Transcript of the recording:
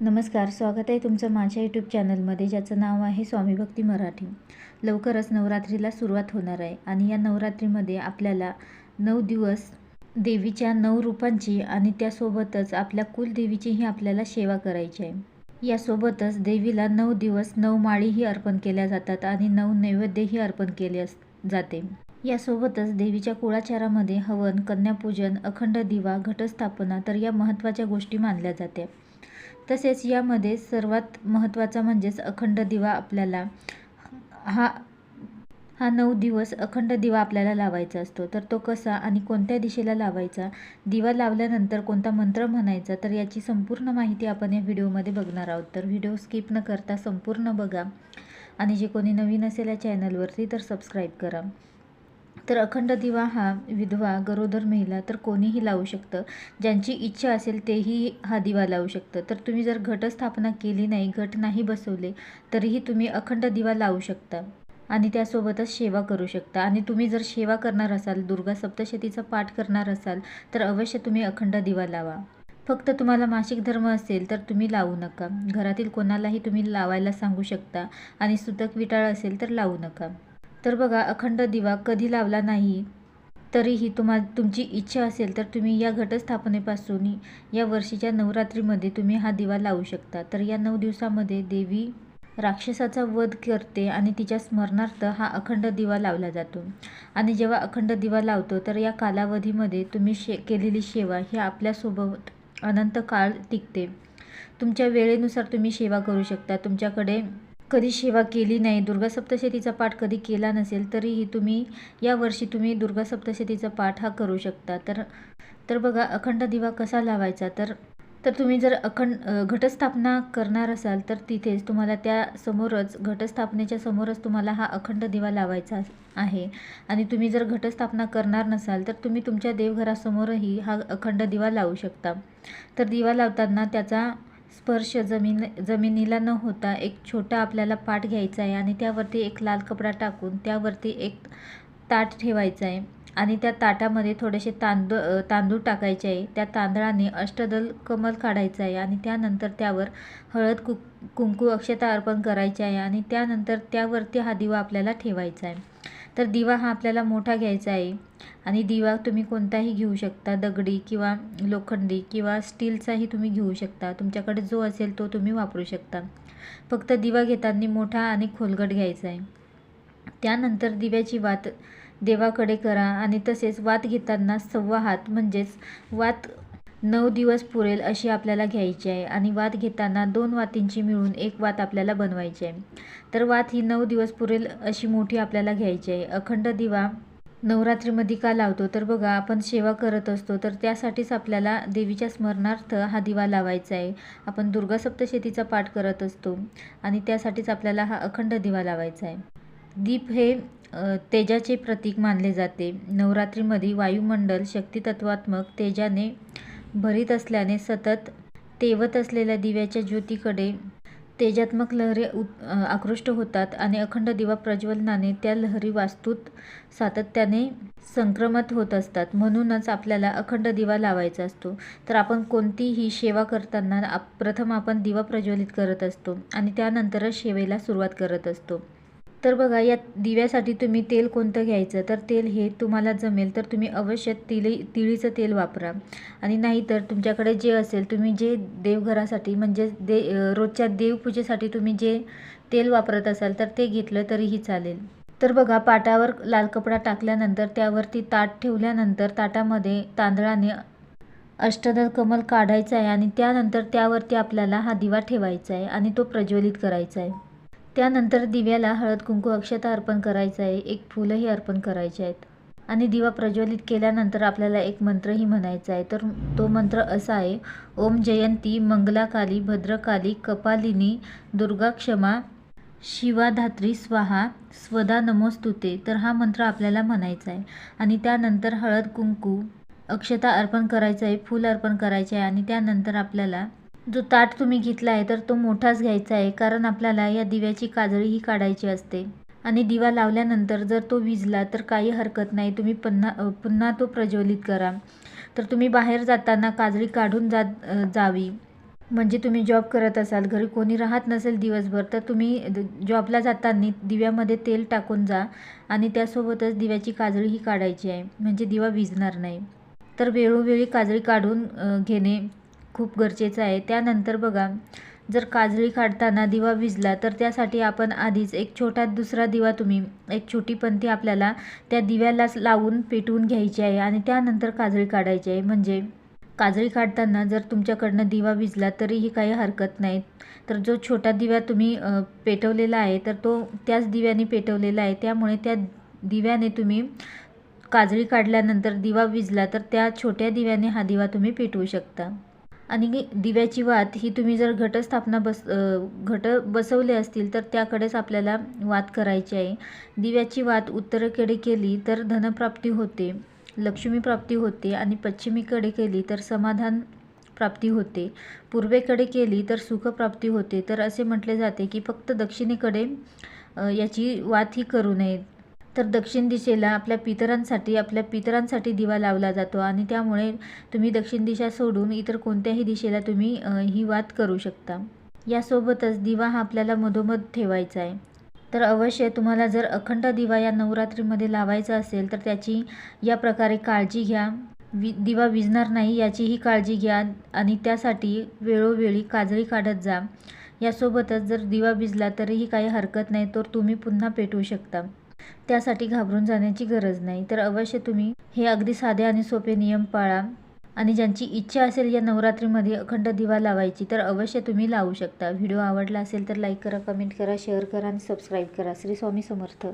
नमस्कार स्वागत आहे तुमचं माझ्या यूट्यूब चॅनलमध्ये ज्याचं नाव आहे स्वामी भक्ती मराठी. लवकरच नवरात्रीला सुरुवात होणार आहे आणि या नवरात्रीमध्ये आपल्याला नऊ दिवस देवीच्या नऊ रूपांची आणि त्यासोबतच आपल्या कुलदेवीचीही आपल्याला सेवा करायची आहे. यासोबतच देवीला नऊ दिवस नऊ माळीही अर्पण केल्या जातात आणि नऊ नैवेद्यही अर्पण केले अस जाते. यासोबतच देवीच्या कुळाचारामध्ये हवन कन्यापूजन अखंड दिवा घटस्थापना तर या महत्त्वाच्या गोष्टी मानल्या जात्या. तसेच यामध्ये सर्वात महत्त्वाचा म्हणजेच अखंड दिवा आपल्याला हा हा नऊ दिवस अखंड दिवा आपल्याला लावायचा असतो. तर तो कसा आणि कोणत्या दिशेला लावायचा? दिवा लावल्यानंतर कोणता मंत्र म्हणायचा? तर याची संपूर्ण माहिती आपण या व्हिडिओमध्ये बघणार आहोत. तर व्हिडिओ स्किप न करता संपूर्ण बघा. आणि जे कोणी नवीन असेल या चॅनलवरती तर सबस्क्राईब करा. तर अखंड दिवा हा विधवा गरोदर महिला तर कोणीही लावू शकतं. ज्यांची इच्छा असेल तेही हा दिवा लावू शकतं. तर तुम्ही जर घटस्थापना केली नाही घट नाही बसवले तरीही तुम्ही अखंड दिवा लावू शकता. आणि त्यासोबतच सेवा करू शकता. आणि तुम्ही जर सेवा करणार असाल दुर्गा सप्तशतीचा पाठ करणार असाल तर अवश्य तुम्ही अखंड दिवा लावा. फक्त तुम्हाला मासिक धर्म असेल तर तुम्ही लावू नका. घरातील कोणालाही तुम्ही लावायला सांगू शकता. आणि सुतक विटाळ असेल तर लावू नका. तर बघा अखंड दिवा कधी लावला नाही? तरीही तुम्हा तुमची इच्छा असेल तर तुम्ही या घटस्थापनेपासून या वर्षीच्या नवरात्रीमध्ये तुम्ही हा दिवा लावू शकता. तर या नऊ दिवसामध्ये देवी राक्षसाचा वध करते आणि तिच्या स्मरणार्थ हा अखंड दिवा लावला जातो. आणि जेव्हा अखंड दिवा लावतो तर या कालावधीमध्ये तुम्ही शे केलेली सेवा ही आपल्यासोबत अनंत काळ टिकते. तुमच्या वेळेनुसार तुम्ही सेवा करू शकता. तुमच्याकडे कधी सेवा केली नाही दुर्गा सप्तशतीचा पाठ कधी केला नसेल तरीही तुम्ही यावर्षी तुम्ही दुर्गा सप्तशतीचा पाठ हा करू शकता. तर तर बघा अखंड दिवा कसा लावायचा? तर तर तुम्ही जर अखंड घटस्थापना करणार असाल तर तिथेच तुम्हाला त्या समोरच घटस्थापनेच्या समोरच तुम्हाला हा अखंड दिवा लावायचा आहे. आणि तुम्ही जर घटस्थापना करणार नसाल तर तुम्ही तुमच्या देवघरासमोरही हा अखंड दिवा लावू शकता. तर दिवा लावताना त्याचा स्पर्श जमीन जमिनीला न होता एक छोटा आपल्याला पाठ घ्यायचा आहे आणि त्यावरती एक लाल कपडा टाकून त्यावरती एक ताट ठेवायचं आहे. आणि त्या ताटामध्ये थोडेसे तांदूळ तांदूळ टाकायचे आहे. त्या तांदळाने अष्टदल कमल काढायचं आहे आणि त्यानंतर त्यावर हळद कु कुंकू अक्षता अर्पण करायचे आहे आणि त्यानंतर त्यावरती हा दिवा आपल्याला ठेवायचा आहे. तर दिवा हा आपल्याला मोठा घ्यायचा आहे. आणि दिवा तुम्ही कोणताही घेऊ शकता. दगडी किंवा लोखंडी किंवा स्टीलचाही तुम्ही घेऊ शकता. तुमच्याकडे जो असेल तो तुम्ही वापरू शकता. फक्त दिवा घेताना मोठा आणि खोलगट घ्यायचा आहे. त्यानंतर दिव्याची वात देवाकडे करा आणि तसेच वात घेताना सव्वा हात म्हणजेच वात नऊ दिवस पुरेल अशी आपल्याला घ्यायची आहे आणि वात घेताना दोन वातींची मिळून एक वात आपल्याला बनवायची आहे. तर वात ही नऊ दिवस पुरेल अशी मोठी आपल्याला घ्यायची आहे. अखंड दिवा नवरात्रीमध्ये का लावतो? तर बघा आपण सेवा करत असतो तर त्यासाठीच आपल्याला देवीच्या स्मरणार्थ हा दिवा लावायचा आहे. आपण दुर्गा सप्तशतीचा पाठ करत असतो आणि त्यासाठीच आपल्याला हा अखंड दिवा लावायचा आहे. दीप हे तेजाचे प्रतीक मानले जाते. नवरात्रीमध्ये वायुमंडल शक्तितत्वात्मक तेजाने भरीत असल्याने सतत तेवत असलेल्या दिव्याच्या ज्योतीकडे तेजात्मक लहरी आकृष्ट होतात आणि अखंड दिवा प्रज्वलनाने त्या लहरी वास्तूत सातत्याने संक्रमत होत असतात. म्हणूनच आपल्याला अखंड दिवा लावायचा असतो. तर आपण कोणतीही सेवा करताना आप प्रथम आपण दिवा प्रज्वलित करत असतो आणि त्यानंतरच सेवेला सुरुवात करत असतो. तर बघा या दिव्यासाठी तुम्ही तेल कोणतं घ्यायचं? तर तेल हे तुम्हाला जमेल तर तुम्ही अवश्य तिळी तिळीचं तेल वापरा. आणि नाहीतर तुमच्याकडे जे असेल तुम्ही जे देवघरासाठी म्हणजे दे रोजच्या देवपूजेसाठी तुम्ही जे तेल वापरत असाल तर ते घेतलं तरीही चालेल. तर बघा पाटावर लाल कपडा टाकल्यानंतर त्यावरती ताट ठेवल्यानंतर ताटामध्ये तांदळाने अष्टदल कमल काढायचं आहे आणि त्यानंतर त्यावरती आपल्याला हा दिवा ठेवायचा आहे आणि तो प्रज्वलित करायचा आहे. त्यानंतर दिव्याला हळद कुंकू अक्षता अर्पण करायचं आहे. एक फुलंही अर्पण करायचे आहेत. आणि दिवा प्रज्वलित केल्यानंतर आपल्याला एक मंत्रही म्हणायचा आहे. तर तो मंत्र असा आहे ओम जयंती मंगलाकाली भद्रकाली कपालिनी दुर्गा क्षमा शिवाधात्री स्वाहा स्वदा नमोस्तुते. तर हा मंत्र आपल्याला म्हणायचा आहे. आणि त्यानंतर हळद कुंकू अक्षता अर्पण करायचं आहे फूल अर्पण करायचे आहे. आणि त्यानंतर आपल्याला जो ताट तुम्ही घेतला आहे तर तो मोठाच घ्यायचा आहे कारण आपल्याला या दिव्याची काजळी ही काढायची असते. आणि दिवा लावल्यानंतर जर तो विजला तर काही हरकत नाही. तुम्ही पुन्हा पुन्हा तो प्रज्वलित करा. तर तुम्ही बाहेर जाताना काजळी काढून जात जावी. म्हणजे तुम्ही जॉब करत असाल घरी कोणी राहत नसेल दिवसभर तर तुम्ही जॉबला जाताना दिव्यामध्ये तेल टाकून जा आणि त्यासोबतच दिव्याची काजळीही काढायची आहे. म्हणजे दिवा विजणार नाही. तर वेळोवेळी काजळी काढून घेणे खूप गरजेचं आहे. त्यानंतर बघा जर काजळी काढताना दिवा विजला तर त्यासाठी आपण आधीच एक छोटा दुसरा दिवा तुम्ही एक छोटी पंथी आपल्याला त्या दिव्यालाच लावून पेटवून घ्यायची आहे आणि त्यानंतर काजळी काढायची आहे. म्हणजे काजळी काढताना जर तुमच्याकडनं दिवा विजला तरीही काही हरकत नाही. तर जो छोटा दिवा तुम्ही पेटवलेला आहे तर तो त्याच दिव्याने पेटवलेला आहे. त्यामुळे त्या दिव्याने तुम्ही काजळी काढल्यानंतर दिवा विजला तर त्या छोट्या दिव्याने हा दिवा तुम्ही पेटवू शकता. आणि दिव्याची वात ही तुम्ही जर घटस्थापना बस घट बसवले असतील तर त्याकडेच आपल्याला वात करायची आहे. दिव्याची वात उत्तरेकडे केली तर धनप्राप्ती होते लक्ष्मी प्राप्ती होते आणि पश्चिमेकडे केली तर समाधान प्राप्ती होते. पूर्वेकडे केली तर सुखप्राप्ती होते. तर असे म्हटले जाते की फक्त दक्षिणेकडे याची वात ही करू नये. तर दक्षिण दिशेला आपल्या पितरांसाठी आपल्या पितरांसाठी दिवा लावला जातो आणि त्यामुळे तुम्ही दक्षिण दिशा सोडून इतर कोणत्याही दिशेला तुम्ही ही वात करू शकता. यासोबतच दिवा हा आपल्याला मधोमध ठेवायचा आहे. तर अवश्य तुम्हाला जर अखंड दिवा या नवरात्रीमध्ये लावायचा असेल तर त्याची या प्रकारे काळजी घ्या. वि दिवा विजणार नाही याचीही काळजी घ्या आणि त्यासाठी वेळोवेळी काजळी काढत जा. यासोबतच जर दिवा भिजला तरीही काही हरकत नाही तर तुम्ही पुन्हा पेटवू शकता. त्यासाठी घाबरून जाण्याची गरज नाही. तर अवश्य तुम्ही हे अगदी साधे आणि सोपे नियम पाळा. आणि ज्यांची इच्छा असेल या नवरात्रीमध्ये अखंड दिवा लावायची तर अवश्य तुम्ही लावू शकता. व्हिडिओ आवडला असेल तर लाईक करा कमेंट करा शेअर करा आणि सबस्क्राईब करा. श्री स्वामी समर्थ.